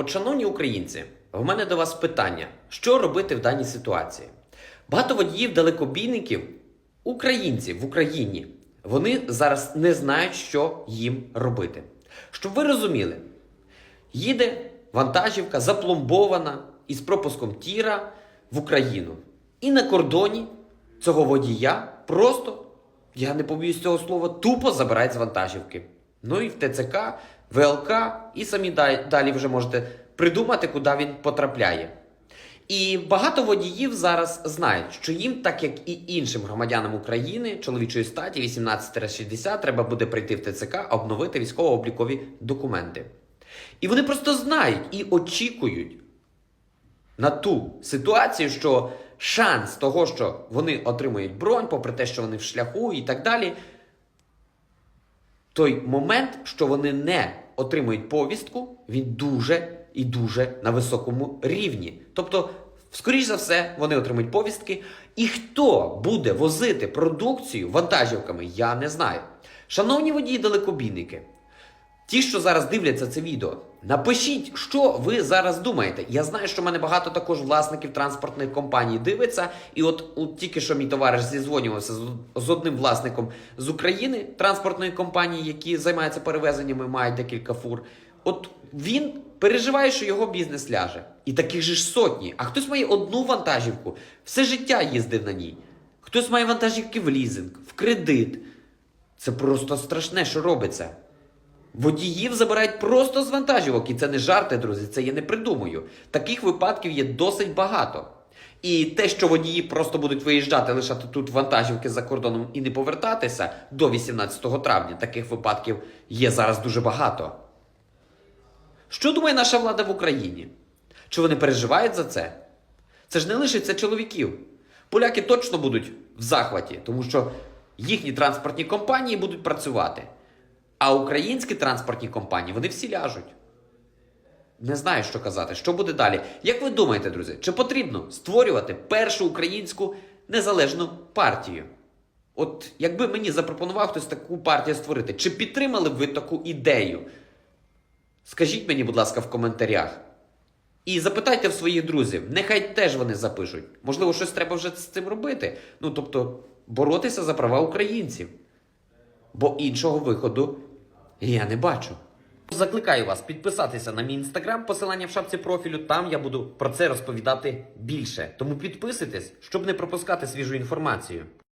От, шановні українці, в мене до вас питання: що робити в даній ситуації? Багато водіїв далекобійників, українців в Україні, вони зараз не знають, що їм робити. Щоб ви розуміли, їде вантажівка запломбована із пропуском тіра в Україну. І на кордоні цього водія просто, я не побоюсь цього слова, тупо забирають з вантажівки. Ну і в ТЦК, ВЛК, і самі далі вже можете придумати, куди він потрапляє. І багато водіїв зараз знають, що їм, так як і іншим громадянам України чоловічої статі 18-60, треба буде прийти в ТЦК, обновити військово-облікові документи. І вони просто знають і очікують на ту ситуацію, що шанс того, що вони отримують бронь, попри те, що вони в шляху і так далі, той момент, що вони не отримують повістку, він дуже і дуже на високому рівні. Тобто, скоріш за все, вони отримують повістки. І хто буде возити продукцію вантажівками, я не знаю. Шановні водії далекобійники, Ті, що зараз дивляться це відео, напишіть, що ви зараз думаєте. Я знаю, що в мене багато також власників транспортних компаній дивиться. І от, от тільки що мій товариш зізвонювався з, з одним власником з України транспортної компанії, які займаються перевезеннями, мають декілька фур. От він переживає, що його бізнес ляже. І таких же ж сотні. А хтось має одну вантажівку, все життя їздив на ній. Хтось має вантажівки в лізинг, в кредит. Це просто страшне, що робиться. Водіїв забирають просто з вантажівок, і це не жарти, друзі. Це я не придумую. Таких випадків є досить багато. І те, що водії просто будуть виїжджати, лишати тут вантажівки за кордоном і не повертатися до 18 травня, таких випадків є зараз дуже багато. Що думає наша влада в Україні? Чи вони переживають за це? Це ж не лишиться чоловіків. Поляки точно будуть в захваті, тому що їхні транспортні компанії будуть працювати. А українські транспортні компанії вони всі ляжуть. Не знаю, що казати. Що буде далі? Як ви думаєте, друзі, чи потрібно створювати першу українську незалежну партію? От якби мені запропонував хтось таку партію створити, чи підтримали б ви таку ідею? Скажіть мені, будь ласка, в коментарях. І запитайте в своїх друзів, нехай теж вони запишуть. Можливо, щось треба вже з цим робити. Ну, тобто, боротися за права українців. Бо іншого виходу я не бачу. Закликаю вас підписатися на мій інстаграм, посилання в шапці профілю. Там я буду про це розповідати більше. Тому підписуйтесь, щоб не пропускати свіжу інформацію.